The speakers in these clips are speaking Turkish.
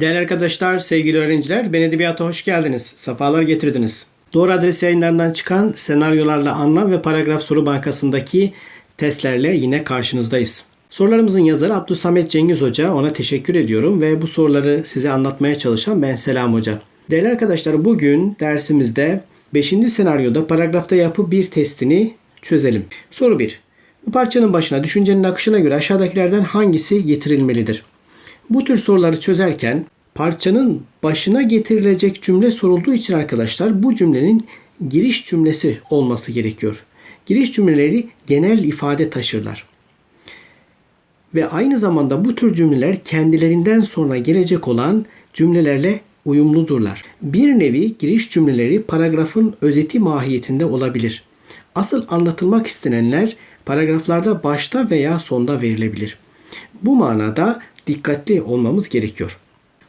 Değerli arkadaşlar, sevgili öğrenciler, Ben Edebiyat'a hoş geldiniz. Safalar getirdiniz. Doğru Adres yayınlarından çıkan senaryolarla anlam ve paragraf soru bankasındaki testlerle yine karşınızdayız. Sorularımızın yazarı Abdülsamet Cengiz Hoca. Ona teşekkür ediyorum ve bu soruları size anlatmaya çalışan ben Selam Hoca. Değerli arkadaşlar bugün dersimizde 5. senaryoda paragrafta yapı bir testini çözelim. Soru 1. Bu parçanın başına düşüncenin akışına göre aşağıdakilerden hangisi getirilmelidir? Bu tür soruları çözerken parçanın başına getirilecek cümle sorulduğu için arkadaşlar bu cümlenin giriş cümlesi olması gerekiyor. Giriş cümleleri genel ifade taşırlar. Ve aynı zamanda bu tür cümleler kendilerinden sonra gelecek olan cümlelerle uyumludurlar. Bir nevi giriş cümleleri paragrafın özeti mahiyetinde olabilir. Asıl anlatılmak istenenler paragraflarda başta veya sonda verilebilir. Bu manada dikkatli olmamız gerekiyor.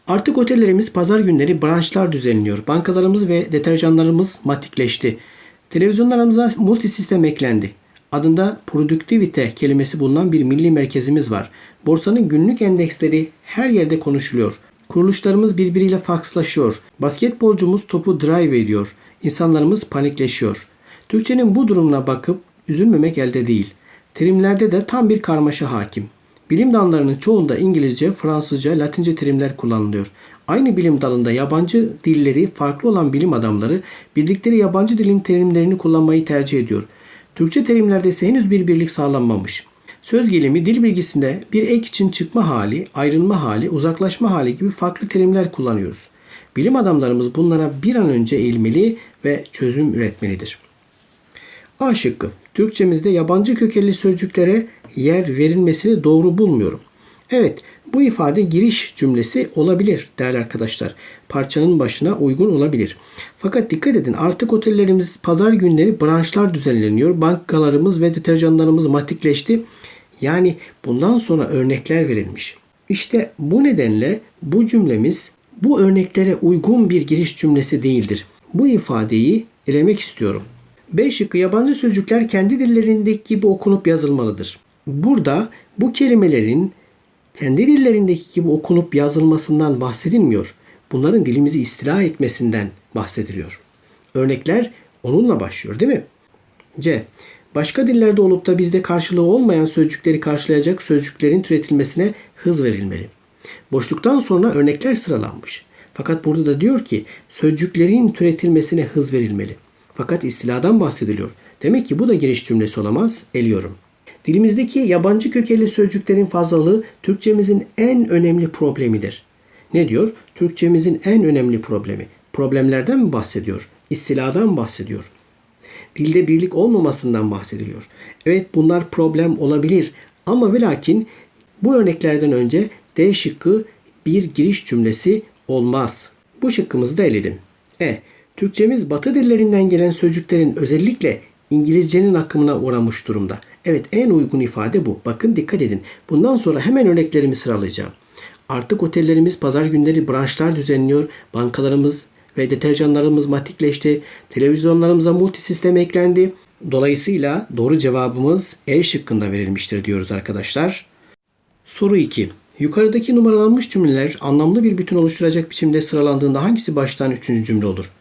Artık otellerimiz pazar günleri branşlar düzenliyor. Bankalarımız ve deterjanlarımız matikleşti. Televizyonlarımıza multisistem eklendi. Adında produktivite kelimesi bulunan bir milli merkezimiz var. Borsanın günlük endeksleri her yerde konuşuluyor. Kuruluşlarımız birbiriyle fakslaşıyor. Basketbolcumuz topu drive ediyor. İnsanlarımız panikleşiyor. Türkçenin bu durumuna bakıp üzülmemek elde değil. Terimlerde de tam bir karmaşa hakim. Bilim dallarının çoğunda İngilizce, Fransızca, Latince terimler kullanılıyor. Aynı bilim dalında yabancı dilleri farklı olan bilim adamları bildikleri yabancı dilin terimlerini kullanmayı tercih ediyor. Türkçe terimlerde ise henüz bir birlik sağlanmamış. Söz gelimi dil bilgisinde bir ek için çıkma hali, ayrılma hali, uzaklaşma hali gibi farklı terimler kullanıyoruz. Bilim adamlarımız bunlara bir an önce eğilmeli ve çözüm üretmelidir. A şıkkı. Türkçemizde yabancı kökenli sözcüklere yer verilmesini doğru bulmuyorum. Evet, bu ifade giriş cümlesi olabilir değerli arkadaşlar. Parçanın başına uygun olabilir. Fakat dikkat edin artık otellerimiz pazar günleri branşlar düzenleniyor. Bankalarımız ve deterjanlarımız matikleşti. Yani bundan sonra örnekler verilmiş. İşte bu nedenle bu cümlemiz bu örneklere uygun bir giriş cümlesi değildir. Bu ifadeyi elemek istiyorum. B şıkkı yabancı sözcükler kendi dillerindeki gibi okunup yazılmalıdır. Burada bu kelimelerin kendi dillerindeki gibi okunup yazılmasından bahsedilmiyor. Bunların dilimizi istila etmesinden bahsediliyor. Örnekler onunla başlıyor değil mi? C. Başka dillerde olup da bizde karşılığı olmayan sözcükleri karşılayacak sözcüklerin türetilmesine hız verilmeli. Boşluktan sonra örnekler sıralanmış. Fakat burada da diyor ki sözcüklerin türetilmesine hız verilmeli. Fakat istiladan bahsediliyor. Demek ki bu da giriş cümlesi olamaz. Eliyorum. Dilimizdeki yabancı kökenli sözcüklerin fazlalığı Türkçemizin en önemli problemidir. Ne diyor? Türkçemizin en önemli problemi. Problemlerden mi bahsediyor? İstiladan bahsediyor. Dilde birlik olmamasından bahsediliyor. Evet bunlar problem olabilir ama ve lakin bu örneklerden önce D şıkkı bir giriş cümlesi olmaz. Bu şıkkımızı da eledim. E. Türkçemiz batı dillerinden gelen sözcüklerin özellikle İngilizcenin akımına uğramış durumda. Evet en uygun ifade bu. Bakın dikkat edin. Bundan sonra hemen örneklerimi sıralayacağım. Artık otellerimiz pazar günleri branşlar düzenliyor. Bankalarımız ve deterjanlarımız matikleşti. Televizyonlarımıza multisistem eklendi. Dolayısıyla doğru cevabımız E şıkkında verilmiştir diyoruz arkadaşlar. Soru 2. Yukarıdaki numaralanmış cümleler anlamlı bir bütün oluşturacak biçimde sıralandığında hangisi baştan üçüncü cümle olur?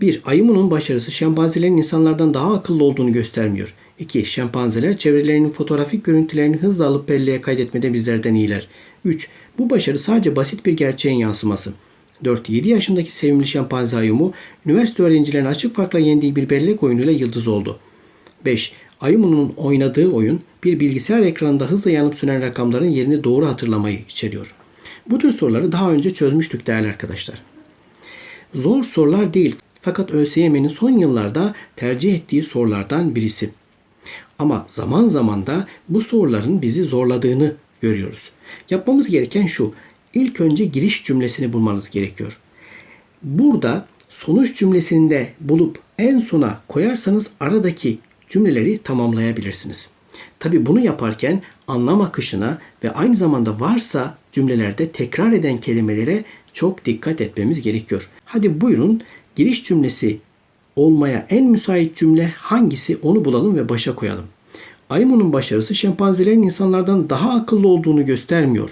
1. Ayımunun başarısı şempanzelerin insanlardan daha akıllı olduğunu göstermiyor. 2. Şempanzeler çevrelerinin fotoğrafik görüntülerini hızla alıp belleğe kaydetmede bizlerden iyiler. 3. Bu başarı sadece basit bir gerçeğin yansıması. 4. 7 yaşındaki sevimli şempanze Ayumu, üniversite öğrencilerinin açık farkla yendiği bir bellek oyunuyla yıldız oldu. 5. Ayumu'nun oynadığı oyun bir bilgisayar ekranında hızla yanıp sönen rakamların yerini doğru hatırlamayı içeriyor. Bu tür soruları daha önce çözmüştük değerli arkadaşlar. Zor sorular değil fakat ÖSYM'nin son yıllarda tercih ettiği sorulardan birisi. Ama zaman zaman da bu soruların bizi zorladığını görüyoruz. Yapmamız gereken şu. İlk önce giriş cümlesini bulmanız gerekiyor. Burada sonuç cümlesini de bulup en sona koyarsanız aradaki cümleleri tamamlayabilirsiniz. Tabi bunu yaparken anlam akışına ve aynı zamanda varsa cümlelerde tekrar eden kelimelere çok dikkat etmemiz gerekiyor. Hadi buyurun giriş cümlesi olmaya en müsait cümle hangisi onu bulalım ve başa koyalım. Aymunun başarısı şempanzelerin insanlardan daha akıllı olduğunu göstermiyor.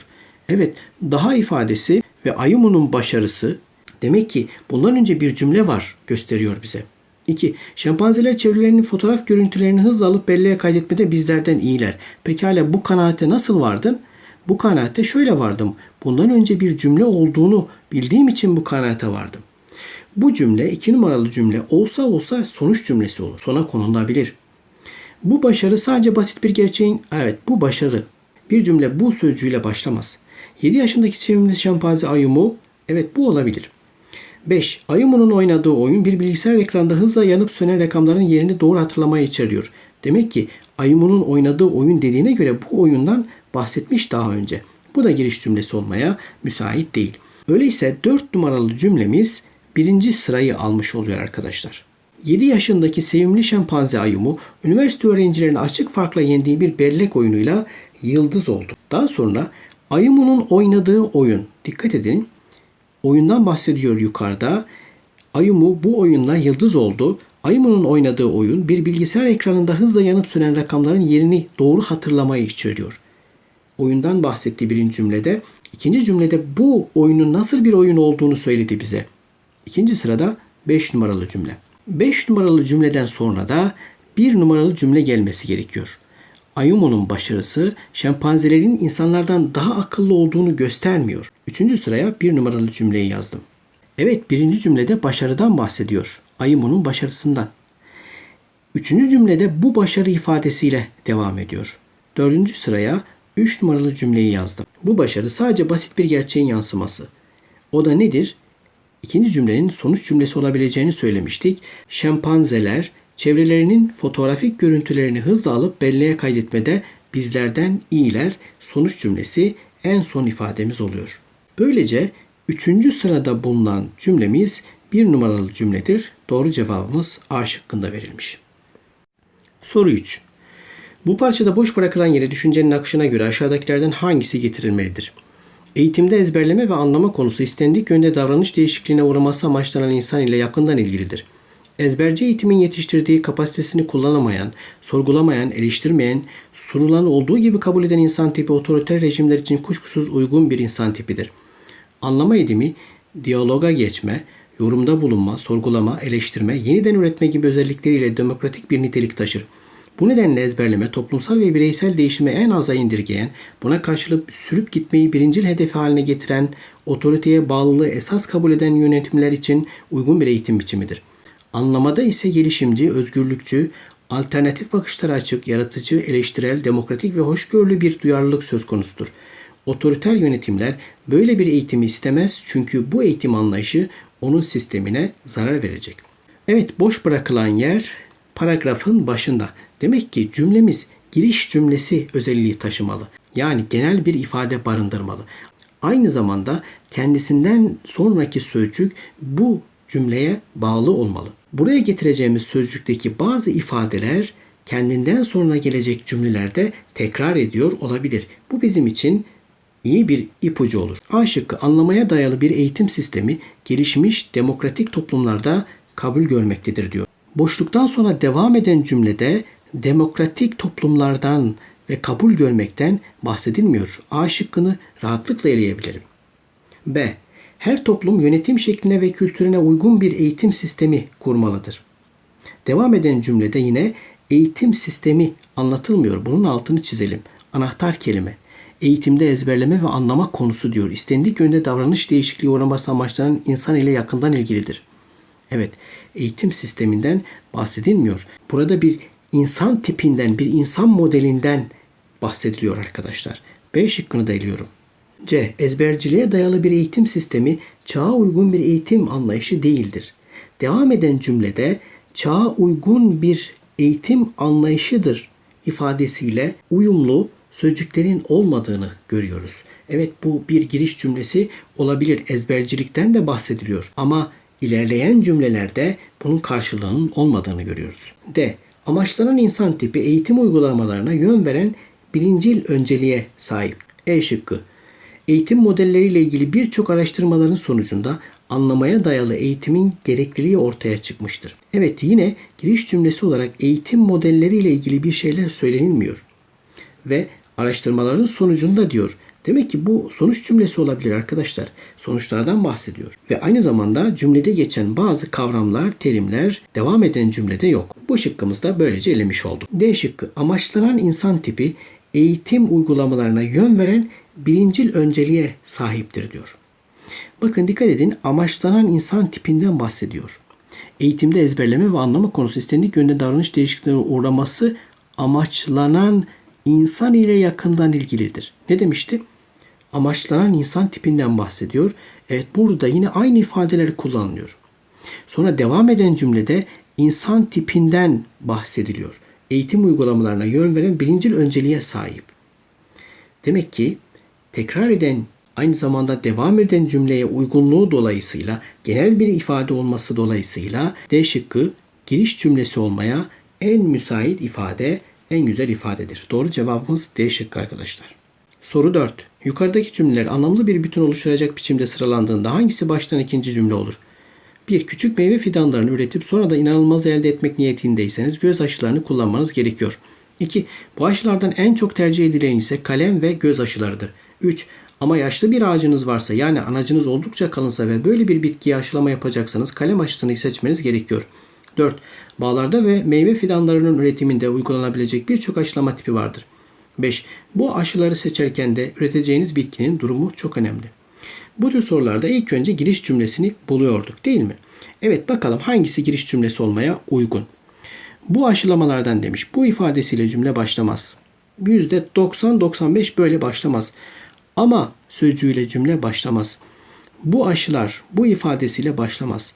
Evet, daha ifadesi ve Ayumu'nun başarısı demek ki bundan önce bir cümle var gösteriyor bize. 2. Şempanzeler çevrelerinin fotoğraf görüntülerini hızla alıp belleğe kaydetmede bizlerden iyiler. Pekala bu kanaate nasıl vardın? Bu kanaate şöyle vardım. Bundan önce bir cümle olduğunu bildiğim için bu kanaate vardım. Bu cümle iki numaralı cümle olsa olsa sonuç cümlesi olur. Sona konulabilir. Bu başarı sadece basit bir gerçeğin, evet bu başarı. Bir cümle bu sözcüğüyle başlamaz. 7 yaşındaki sevimli şempanze Ayumu, evet bu olabilir. 5. Ayumu'nun oynadığı oyun bir bilgisayar ekranda hızla yanıp sönen rakamların yerini doğru hatırlamayı içeriyor. Demek ki Ayumu'nun oynadığı oyun dediğine göre bu oyundan bahsetmiş daha önce. Bu da giriş cümlesi olmaya müsait değil. Öyleyse 4 numaralı cümlemiz birinci sırayı almış oluyor arkadaşlar. 7 yaşındaki sevimli şempanze Ayumu, üniversite öğrencilerini açık farkla yendiği bir bellek oyunuyla yıldız oldu. Daha sonra Ayumu'nun oynadığı oyun, dikkat edin, oyundan bahsediyor yukarıda. Ayumu bu oyunla yıldız oldu. Ayumu'nun oynadığı oyun bir bilgisayar ekranında hızla yanıp sönen rakamların yerini doğru hatırlamayı içeriyor. Oyundan bahsettiği birinci cümlede. ikinci cümlede bu oyunun nasıl bir oyun olduğunu söyledi bize. İkinci sırada 5 numaralı cümle. 5 numaralı cümleden sonra da 1 numaralı cümle gelmesi gerekiyor. Ayumu'nun başarısı şempanzelerin insanlardan daha akıllı olduğunu göstermiyor. Üçüncü sıraya bir numaralı cümleyi yazdım. Evet birinci cümlede başarıdan bahsediyor. Ayumu'nun başarısından. Üçüncü cümlede bu başarı ifadesiyle devam ediyor. Dördüncü sıraya üç numaralı cümleyi yazdım. Bu başarı sadece basit bir gerçeğin yansıması. O da nedir? İkinci cümlenin sonuç cümlesi olabileceğini söylemiştik. Şempanzeler çevrelerinin fotoğrafik görüntülerini hızla alıp belleğe kaydetmede bizlerden iyiler sonuç cümlesi en son ifademiz oluyor. Böylece üçüncü sırada bulunan cümlemiz bir numaralı cümledir. Doğru cevabımız A şıkkında verilmiş. Soru 3. Bu parçada boş bırakılan yere düşüncenin akışına göre aşağıdakilerden hangisi getirilmelidir? Eğitimde ezberleme ve anlama konusu istendik yönde davranış değişikliğine uğraması amaçlanan insan ile yakından ilgilidir. Ezberci eğitimin yetiştirdiği kapasitesini kullanamayan, sorgulamayan, eleştirmeyen, sunulan olduğu gibi kabul eden insan tipi otoriter rejimler için kuşkusuz uygun bir insan tipidir. Anlama edimi, diyaloga geçme, yorumda bulunma, sorgulama, eleştirme, yeniden üretme gibi özellikleriyle demokratik bir nitelik taşır. Bu nedenle ezberleme toplumsal ve bireysel değişimi en aza indirgeyen, buna karşılık sürüp gitmeyi birincil hedefi haline getiren, otoriteye bağlılığı esas kabul eden yönetimler için uygun bir eğitim biçimidir. Anlamada ise gelişimci, özgürlükçü, alternatif bakışlara açık, yaratıcı, eleştirel, demokratik ve hoşgörülü bir duyarlılık söz konusudur. Otoriter yönetimler böyle bir eğitimi istemez çünkü bu eğitim anlayışı onun sistemine zarar verecek. Evet boş bırakılan yer paragrafın başında. Demek ki cümlemiz giriş cümlesi özelliği taşımalı. Yani genel bir ifade barındırmalı. Aynı zamanda kendisinden sonraki sözcük bu cümleye bağlı olmalı. Buraya getireceğimiz sözcükteki bazı ifadeler kendinden sonra gelecek cümlelerde tekrar ediyor olabilir. Bu bizim için iyi bir ipucu olur. A şıkkı anlamaya dayalı bir eğitim sistemi gelişmiş demokratik toplumlarda kabul görmektedir diyor. Boşluktan sonra devam eden cümlede demokratik toplumlardan ve kabul görmekten bahsedilmiyor. A şıkkını rahatlıkla eleyebilirim. B. Her toplum yönetim şekline ve kültürüne uygun bir eğitim sistemi kurmalıdır. Devam eden cümlede yine eğitim sistemi anlatılmıyor. Bunun altını çizelim. Anahtar kelime. Eğitimde ezberleme ve anlama konusu diyor. İstendik yönde davranış değişikliği uğraması amaçlanan insan ile yakından ilgilidir. Evet, eğitim sisteminden bahsedilmiyor. Burada bir insan tipinden, bir insan modelinden bahsediliyor arkadaşlar. B şıkkını da eliyorum. C. Ezberciliğe dayalı bir eğitim sistemi çağa uygun bir eğitim anlayışı değildir. Devam eden cümlede çağa uygun bir eğitim anlayışıdır ifadesiyle uyumlu sözcüklerin olmadığını görüyoruz. Evet bu bir giriş cümlesi olabilir. Ezbercilikten de bahsediliyor. Ama ilerleyen cümlelerde bunun karşılığının olmadığını görüyoruz. D. Amaçlanan insan tipi eğitim uygulamalarına yön veren birincil önceliğe sahip. E şıkkı. Eğitim modelleriyle ilgili birçok araştırmaların sonucunda anlamaya dayalı eğitimin gerekliliği ortaya çıkmıştır. Evet yine giriş cümlesi olarak eğitim modelleriyle ilgili bir şeyler söylenilmiyor. Ve araştırmaların sonucunda diyor Demek ki bu sonuç cümlesi olabilir arkadaşlar. Sonuçlardan bahsediyor. Ve aynı zamanda cümlede geçen bazı kavramlar, terimler devam eden cümlede yok. Bu şıkkımız da böylece elemiş olduk. D şıkkı amaçlanan insan tipi eğitim uygulamalarına yön veren birincil önceliğe sahiptir diyor. Bakın dikkat edin amaçlanan insan tipinden bahsediyor. Eğitimde ezberleme ve anlama konusu istendik yönde davranış değişikliklerine uğraması amaçlanan insan ile yakından ilgilidir. Ne demişti? Amaçlanan insan tipinden bahsediyor. Evet burada yine aynı ifadeleri kullanılıyor. Sonra devam eden cümlede insan tipinden bahsediliyor. Eğitim uygulamalarına yön veren birincil önceliğe sahip. Demek ki tekrar eden aynı zamanda devam eden cümleye uygunluğu dolayısıyla genel bir ifade olması dolayısıyla D şıkkı giriş cümlesi olmaya en müsait ifade, en güzel ifadedir. Doğru cevabımız D şıkkı arkadaşlar. Soru 4. Yukarıdaki cümleler anlamlı bir bütün oluşturacak biçimde sıralandığında hangisi baştan ikinci cümle olur? 1. Küçük meyve fidanlarını üretip sonra da inanılmaz elde etmek niyetindeyseniz göz aşılarını kullanmanız gerekiyor. 2. Bu aşılardan en çok tercih edilen ise kalem ve göz aşılarıdır. 3. Ama yaşlı bir ağacınız varsa yani anacınız oldukça kalınsa ve böyle bir bitkiye aşılama yapacaksanız kalem aşısını seçmeniz gerekiyor. 4. Bağlarda ve meyve fidanlarının üretiminde uygulanabilecek birçok aşılama tipi vardır. 5. Bu aşıları seçerken de üreteceğiniz bitkinin durumu çok önemli. Bu tür sorularda ilk önce giriş cümlesini buluyorduk değil mi? Evet bakalım hangisi giriş cümlesi olmaya uygun. Bu aşılamalardan demiş. Bu ifadesiyle cümle başlamaz. %90-95 böyle başlamaz. Ama sözcüğüyle cümle başlamaz. Bu aşılar bu ifadesiyle başlamaz.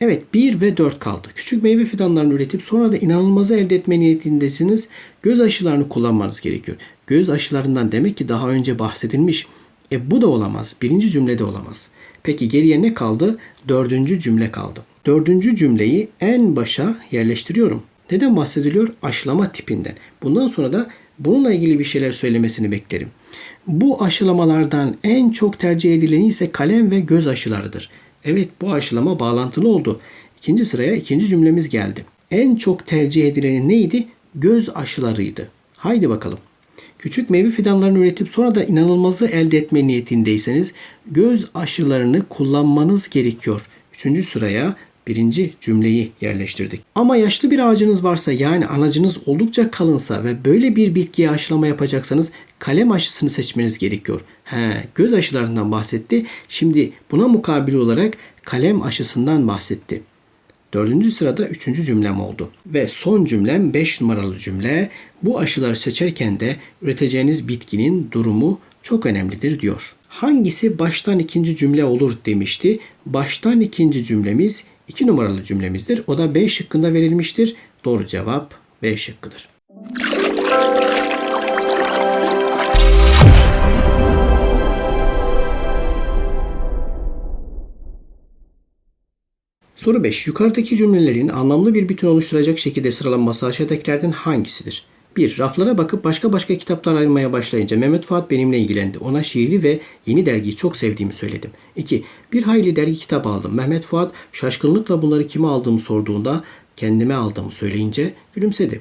Evet 1 ve 4 kaldı. Küçük meyve fidanlarını üretip sonra da inanılmazı elde etme niyetindesiniz. Göz aşılarını kullanmanız gerekiyor. Göz aşılarından demek ki daha önce bahsedilmiş. E bu da olamaz. Birinci cümlede olamaz. Peki geriye ne kaldı? Dördüncü cümle kaldı. Dördüncü cümleyi en başa yerleştiriyorum. Neden bahsediliyor? Aşılama tipinden. Bundan sonra da bununla ilgili bir şeyler söylemesini beklerim. Bu aşılamalardan en çok tercih edileni ise kalem ve göz aşılarıdır. Evet bu aşılama bağlantılı oldu. İkinci sıraya ikinci cümlemiz geldi. En çok tercih edileni neydi? Göz aşılarıydı. Haydi bakalım. Küçük meyve fidanlarını üretip sonra da inanılmazı elde etme niyetindeyseniz göz aşılarını kullanmanız gerekiyor. Üçüncü sıraya birinci cümleyi yerleştirdik. Ama yaşlı bir ağacınız varsa yani anacınız oldukça kalınsa ve böyle bir bitkiye aşılama yapacaksanız kalem aşısını seçmeniz gerekiyor. He, göz aşılarından bahsetti. Şimdi buna mukabil olarak kalem aşısından bahsetti. Dördüncü sırada üçüncü cümlem oldu. Ve son cümlem beş numaralı cümle. Bu aşıları seçerken de üreteceğiniz bitkinin durumu çok önemlidir diyor. Hangisi baştan ikinci cümle olur demişti. Baştan ikinci cümlemiz iki numaralı cümlemizdir. O da B şıkkında verilmiştir. Doğru cevap B şıkkıdır. Soru 5. Yukarıdaki cümlelerin anlamlı bir bütün oluşturacak şekilde sıralanması aşağıdakilerden hangisidir? 1. Raflara bakıp başka başka kitaplar ayrılmaya başlayınca Mehmet Fuat benimle ilgilendi. Ona şiiri ve yeni dergiyi çok sevdiğimi söyledim. 2. Bir hayli dergi kitap aldım. Mehmet Fuat şaşkınlıkla bunları kime aldığımı sorduğunda kendime aldığımı söyleyince gülümsedi.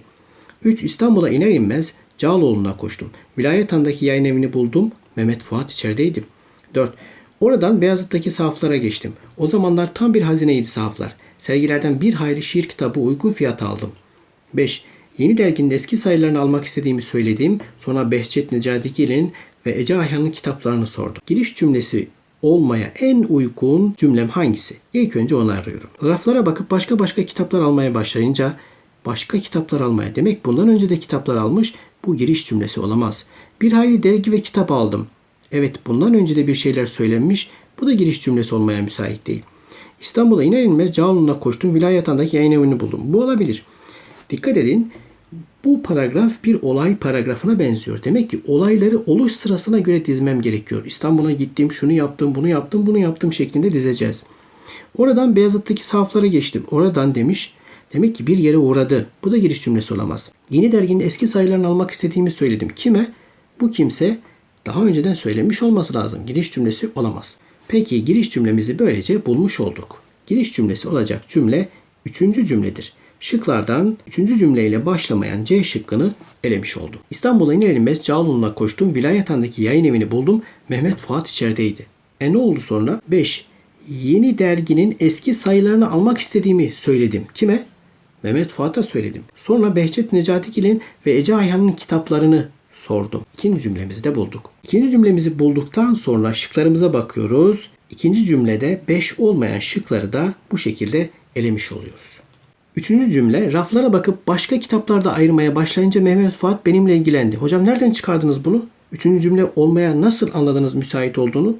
3. İstanbul'a iner inmez Cağaloğlu'na koştum. Vilayet Han'daki yayın evini buldum. Mehmet Fuat içerideydi. 4. Oradan Beyazıt'taki sahaflara geçtim. O zamanlar tam bir hazineydi sahaflar. Sergilerden bir hayli şiir kitabı uygun fiyata aldım. 5. Yeni derginin eski sayılarını almak istediğimi söyledim. Sonra Behçet Necadigil'in ve Ece Ayhan'ın kitaplarını sordum. Giriş cümlesi olmaya en uygun cümlem hangisi? İlk önce onu arıyorum. Raflara bakıp başka başka kitaplar almaya başlayınca başka kitaplar almaya demek bundan önce de kitaplar almış bu giriş cümlesi olamaz. Bir hayli dergi ve kitap aldım. Evet bundan önce de bir şeyler söylenmiş bu da giriş cümlesi olmaya müsait değil. İstanbul'a iner inmez Cağaloğlu'na koştum vilayetandaki yayın evini buldum. Bu olabilir. Dikkat edin bu paragraf bir olay paragrafına benziyor. Demek ki olayları oluş sırasına göre dizmem gerekiyor. İstanbul'a gittim, şunu yaptım, bunu yaptım, bunu yaptım şeklinde dizeceğiz. Oradan Beyazıt'taki sahaflara geçtim. Oradan demiş. Demek ki bir yere uğradı. Bu da giriş cümlesi olamaz. Yeni derginin eski sayılarını almak istediğimi söyledim. Kime? Bu kimse daha önceden söylemiş olması lazım. Giriş cümlesi olamaz. Peki giriş cümlemizi böylece bulmuş olduk. Giriş cümlesi olacak cümle üçüncü cümledir. Şıklardan 3. cümleyle başlamayan C şıkkını elemiş oldum. İstanbul'a iner inmez koştum. Vilayethan'daki yayın evini buldum. Mehmet Fuat içerideydi. E ne oldu sonra? 5. Yeni derginin eski sayılarını almak istediğimi söyledim. Kime? Mehmet Fuat'a söyledim. Sonra Behçet Necatigil'in ve Ece Ayhan'ın kitaplarını sordum. İkinci cümlemizi de bulduk. İkinci cümlemizi bulduktan sonra şıklarımıza bakıyoruz. İkinci cümlede 5 olmayan şıkları da bu şekilde elemiş oluyoruz. Üçüncü cümle raflara bakıp başka kitaplarda ayırmaya başlayınca Mehmet Fuat benimle ilgilendi. Hocam nereden çıkardınız bunu? Üçüncü cümle olmaya nasıl anladınız müsait olduğunu?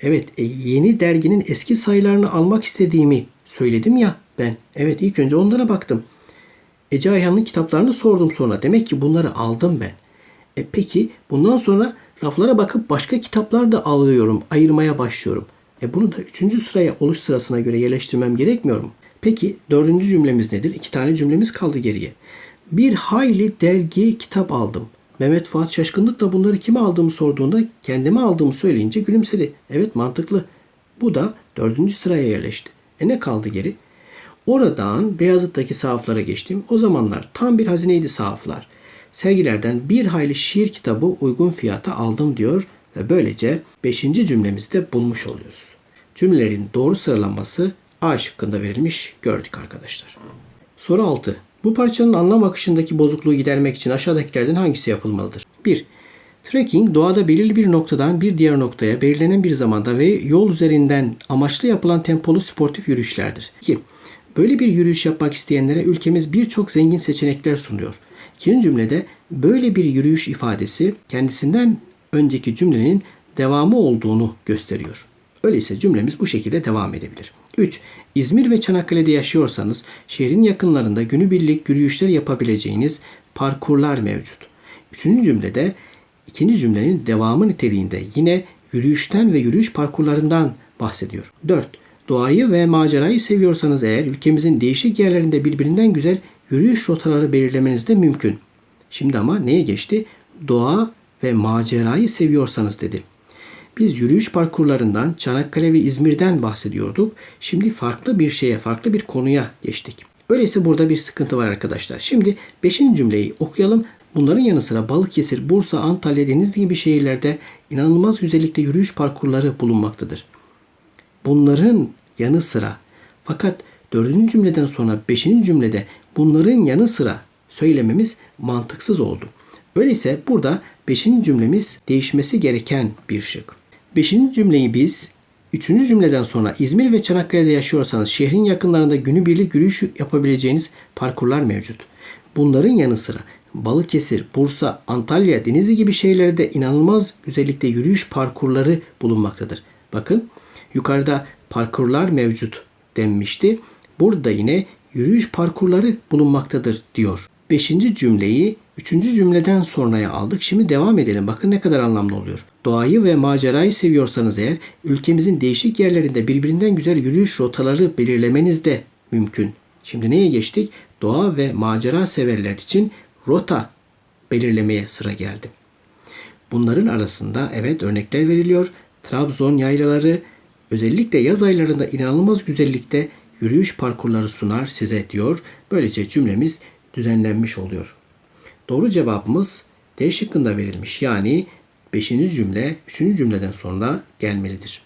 Evet e, yeni derginin eski sayılarını almak istediğimi söyledim ya ben. Evet ilk önce onlara baktım. Ece Ayhan'ın kitaplarını sordum sonra. Demek ki bunları aldım ben. E peki bundan sonra raflara bakıp başka kitaplar da alıyorum, ayırmaya başlıyorum. E bunu da üçüncü sıraya oluş sırasına göre yerleştirmem gerekmiyor mu? Peki dördüncü cümlemiz nedir? İki tane cümlemiz kaldı geriye. Bir hayli dergi kitap aldım. Mehmet Fuat şaşkınlıkla bunları kime aldığımı sorduğunda kendime aldığımı söyleyince gülümsedi. Evet mantıklı. Bu da dördüncü sıraya yerleşti. E ne kaldı geri? Oradan Beyazıt'taki sahaflara geçtim. O zamanlar tam bir hazineydi sahaflar. Sergilerden bir hayli şiir kitabı uygun fiyata aldım diyor ve böylece 5. cümlemizi de bulmuş oluyoruz. Cümlelerin doğru sıralanması A şıkkında verilmiş gördük arkadaşlar. Soru 6. Bu parçanın anlam akışındaki bozukluğu gidermek için aşağıdakilerden hangisi yapılmalıdır? 1. Trekking doğada belirli bir noktadan bir diğer noktaya belirlenen bir zamanda ve yol üzerinden amaçlı yapılan tempolu sportif yürüyüşlerdir. 2. Böyle bir yürüyüş yapmak isteyenlere ülkemiz birçok zengin seçenekler sunuyor. İkinci cümlede böyle bir yürüyüş ifadesi kendisinden önceki cümlenin devamı olduğunu gösteriyor. Öyleyse cümlemiz bu şekilde devam edebilir. 3. İzmir ve Çanakkale'de yaşıyorsanız şehrin yakınlarında günübirlik yürüyüşler yapabileceğiniz parkurlar mevcut. Üçüncü cümlede ikinci cümlenin devamı niteliğinde yine yürüyüşten ve yürüyüş parkurlarından bahsediyor. 4. Doğayı ve macerayı seviyorsanız eğer ülkemizin değişik yerlerinde birbirinden güzel yürüyüş rotaları belirlemeniz de mümkün. Şimdi ama neye geçti? Doğa ve macerayı seviyorsanız dedi. Biz yürüyüş parkurlarından Çanakkale ve İzmir'den bahsediyorduk. Şimdi farklı bir şeye, farklı bir konuya geçtik. Öyleyse burada bir sıkıntı var arkadaşlar. Şimdi 5. cümleyi okuyalım. Bunların yanı sıra Balıkesir, Bursa, Antalya, Denizli gibi şehirlerde inanılmaz güzellikte yürüyüş parkurları bulunmaktadır. Bunların yanı sıra fakat dördüncü cümleden sonra beşinci cümlede bunların yanı sıra söylememiz mantıksız oldu. Öyleyse burada beşinci cümlemiz değişmesi gereken bir şık. Beşinci cümleyi biz üçüncü cümleden sonra İzmir ve Çanakkale'de yaşıyorsanız şehrin yakınlarında günübirlik yürüyüş yapabileceğiniz parkurlar mevcut. Bunların yanı sıra Balıkesir, Bursa, Antalya, Denizli gibi şehirlerde inanılmaz güzellikte yürüyüş parkurları bulunmaktadır. Bakın yukarıda parkurlar mevcut denmişti. Burada yine yürüyüş parkurları bulunmaktadır diyor. Beşinci cümleyi üçüncü cümleden sonraya aldık. Şimdi devam edelim. Bakın ne kadar anlamlı oluyor. Doğayı ve macerayı seviyorsanız eğer ülkemizin değişik yerlerinde birbirinden güzel yürüyüş rotaları belirlemeniz de mümkün. Şimdi neye geçtik? Doğa ve macera severler için rota belirlemeye sıra geldi. Bunların arasında evet örnekler veriliyor. Trabzon yaylaları özellikle yaz aylarında inanılmaz güzellikte yürüyüş parkurları sunar size diyor. Böylece cümlemiz düzenlenmiş oluyor. Doğru cevabımız D şıkkında verilmiş. Yani 5. cümle 3. cümleden sonra gelmelidir.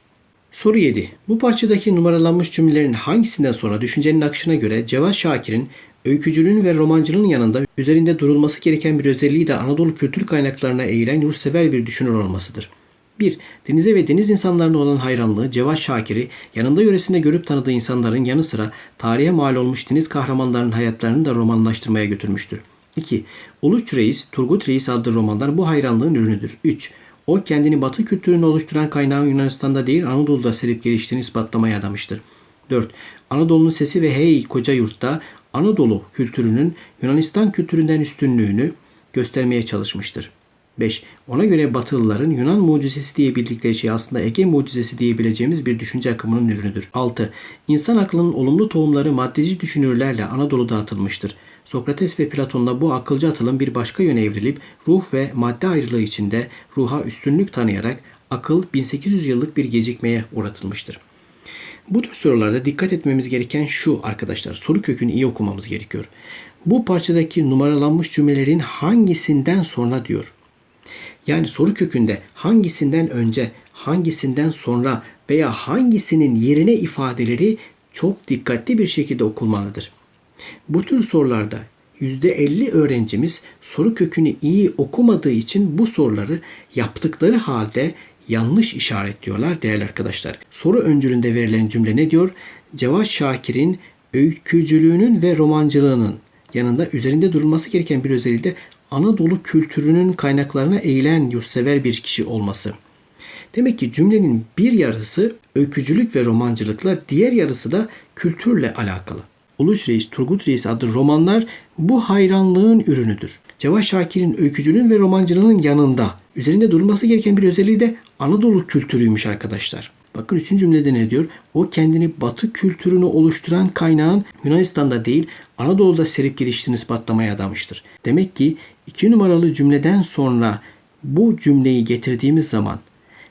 Soru 7. Bu parçadaki numaralanmış cümlelerin hangisinden sonra düşüncenin akışına göre Cevat Şakir'in öykücülüğün ve romancılığın yanında üzerinde durulması gereken bir özelliği de Anadolu kültür kaynaklarına eğilen yurtsever bir düşünür olmasıdır. 1. Denize ve deniz insanlarına olan hayranlığı Cevat Şakir'i yanında yöresinde görüp tanıdığı insanların yanı sıra tarihe mal olmuş deniz kahramanlarının hayatlarını da romanlaştırmaya götürmüştür. 2. Uluç Reis, Turgut Reis adlı romanlar bu hayranlığın ürünüdür. 3. O kendini Batı kültürünü oluşturan kaynağın Yunanistan'da değil Anadolu'da serip geliştiğini ispatlamaya adamıştır. 4. Anadolu'nun sesi ve Hey Koca Yurt'ta Anadolu kültürünün Yunanistan kültüründen üstünlüğünü göstermeye çalışmıştır. 5. Ona göre Batılıların Yunan mucizesi diye bildikleri şey aslında Ege mucizesi diyebileceğimiz bir düşünce akımının ürünüdür. 6. İnsan aklının olumlu tohumları maddeci düşünürlerle Anadolu'da atılmıştır. Sokrates ve Platon'la bu akılcı atılım bir başka yöne evrilip ruh ve madde ayrılığı içinde ruha üstünlük tanıyarak akıl 1800 yıllık bir gecikmeye uğratılmıştır. Bu tür sorularda dikkat etmemiz gereken şu arkadaşlar. Soru kökünü iyi okumamız gerekiyor. Bu parçadaki numaralanmış cümlelerin hangisinden sonra diyor. Yani soru kökünde hangisinden önce, hangisinden sonra veya hangisinin yerine ifadeleri çok dikkatli bir şekilde okunmalıdır. Bu tür sorularda %50 öğrencimiz soru kökünü iyi okumadığı için bu soruları yaptıkları halde yanlış işaretliyorlar değerli arkadaşlar. Soru öncülünde verilen cümle ne diyor? Cevat Şakir'in öykücülüğünün ve romancılığının yanında üzerinde durulması gereken bir özelliği de Anadolu kültürünün kaynaklarına eğilen yurtsever bir kişi olması. Demek ki cümlenin bir yarısı öykücülük ve romancılıkla, diğer yarısı da kültürle alakalı. Uluç Reis, Turgut Reis adlı romanlar bu hayranlığın ürünüdür. Cevat Şakir'in öykücülüğün ve romancılığının yanında üzerinde durulması gereken bir özelliği de Anadolu kültürüymüş arkadaşlar. Bakın üçüncü cümlede ne diyor? O kendini Batı kültürünü oluşturan kaynağın Yunanistan'da değil Anadolu'da serip geliştiğini ispatlamaya adamıştır. Demek ki iki numaralı cümleden sonra bu cümleyi getirdiğimiz zaman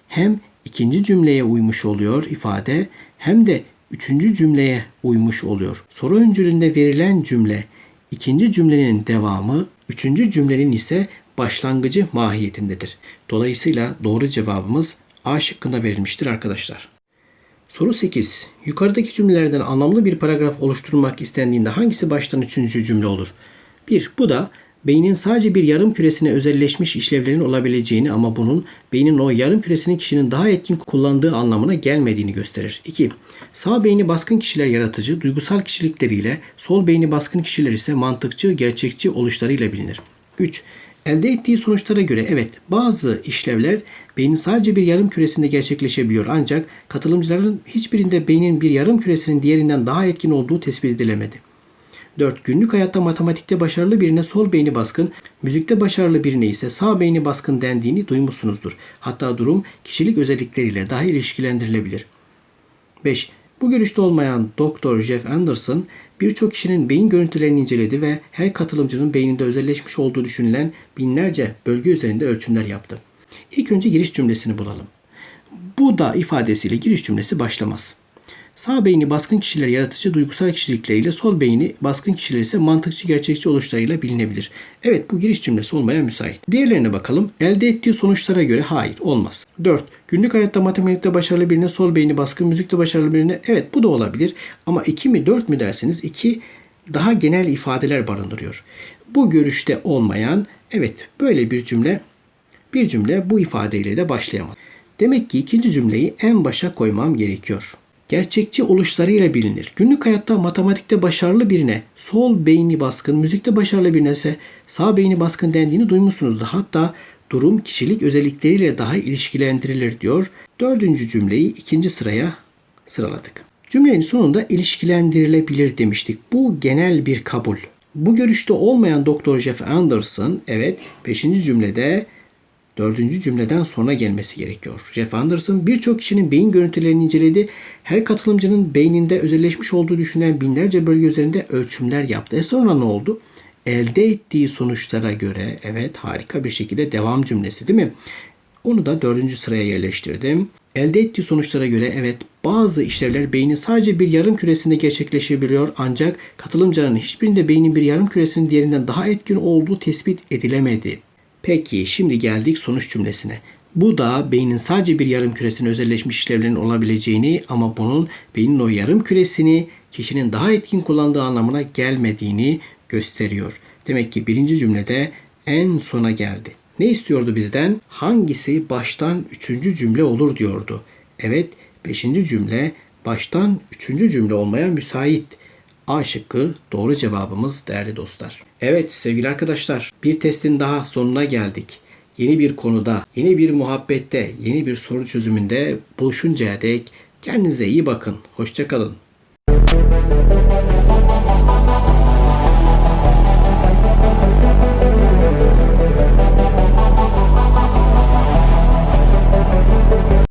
hem ikinci cümleye uymuş oluyor ifade hem de üçüncü cümleye uymuş oluyor. Soru öncülünde verilen cümle ikinci cümlenin devamı, üçüncü cümlenin ise başlangıcı mahiyetindedir. Dolayısıyla doğru cevabımız A şıkkında verilmiştir arkadaşlar. Soru 8. Yukarıdaki cümlelerden anlamlı bir paragraf oluşturmak istendiğinde hangisi baştan üçüncü cümle olur? 1. Bu da beynin sadece bir yarım küresine özelleşmiş işlevlerin olabileceğini ama bunun beynin o yarım küresini kişinin daha etkin kullandığı anlamına gelmediğini gösterir. 2. Sağ beyni baskın kişiler yaratıcı, duygusal kişilikleriyle, sol beyni baskın kişiler ise mantıkçı, gerçekçi oluşlarıyla bilinir. 3. Elde ettiği sonuçlara göre evet bazı işlevler beynin sadece bir yarım küresinde gerçekleşebiliyor ancak katılımcıların hiçbirinde beynin bir yarım küresinin diğerinden daha etkin olduğu tespit edilemedi. 4. Günlük hayatta matematikte başarılı birine sol beyni baskın, müzikte başarılı birine ise sağ beyni baskın dendiğini duymuşsunuzdur. Hatta durum kişilik özellikleriyle daha ilişkilendirilebilir. 5. Bu görüşte olmayan Dr. Jeff Anderson birçok kişinin beyin görüntülerini inceledi ve her katılımcının beyninde özelleşmiş olduğu düşünülen binlerce bölge üzerinde ölçümler yaptı. İlk önce giriş cümlesini bulalım. Bu da ifadesiyle giriş cümlesi başlamaz. Sağ beyni baskın kişiler yaratıcı duygusal kişilikleriyle, sol beyni baskın kişiler ise mantıkçı gerçekçi oluşlarıyla bilinebilir. Evet bu giriş cümlesi olmaya müsait. Diğerlerine bakalım. Elde ettiği sonuçlara göre hayır olmaz. 4. Günlük hayatta matematikte başarılı birine sol beyni baskın, müzikte başarılı birine evet bu da olabilir. Ama 2 mi 4 mü derseniz 2 daha genel ifadeler barındırıyor. Bu görüşte olmayan evet böyle bir cümle bir cümle bu ifadeyle de başlayamaz. Demek ki ikinci cümleyi en başa koymam gerekiyor gerçekçi oluşlarıyla bilinir. Günlük hayatta matematikte başarılı birine sol beyni baskın, müzikte başarılı birine ise sağ beyni baskın dendiğini duymuşsunuzdur. Hatta durum kişilik özellikleriyle daha ilişkilendirilir diyor. Dördüncü cümleyi ikinci sıraya sıraladık. Cümlenin sonunda ilişkilendirilebilir demiştik. Bu genel bir kabul. Bu görüşte olmayan Dr. Jeff Anderson evet 5. cümlede dördüncü cümleden sonra gelmesi gerekiyor. Jeff Anderson birçok kişinin beyin görüntülerini inceledi. Her katılımcının beyninde özelleşmiş olduğu düşünen binlerce bölge üzerinde ölçümler yaptı. E sonra ne oldu? Elde ettiği sonuçlara göre evet harika bir şekilde devam cümlesi değil mi? Onu da dördüncü sıraya yerleştirdim. Elde ettiği sonuçlara göre evet bazı işlevler beynin sadece bir yarım küresinde gerçekleşebiliyor ancak katılımcıların hiçbirinde beynin bir yarım küresinin diğerinden daha etkin olduğu tespit edilemedi. Peki şimdi geldik sonuç cümlesine. Bu da beynin sadece bir yarım küresine özelleşmiş işlevlerin olabileceğini ama bunun beynin o yarım küresini kişinin daha etkin kullandığı anlamına gelmediğini gösteriyor. Demek ki birinci cümlede en sona geldi. Ne istiyordu bizden? Hangisi baştan üçüncü cümle olur diyordu. Evet, beşinci cümle baştan üçüncü cümle olmaya müsait. A şıkkı doğru cevabımız değerli dostlar. Evet sevgili arkadaşlar bir testin daha sonuna geldik. Yeni bir konuda, yeni bir muhabbette, yeni bir soru çözümünde buluşuncaya dek kendinize iyi bakın. Hoşçakalın.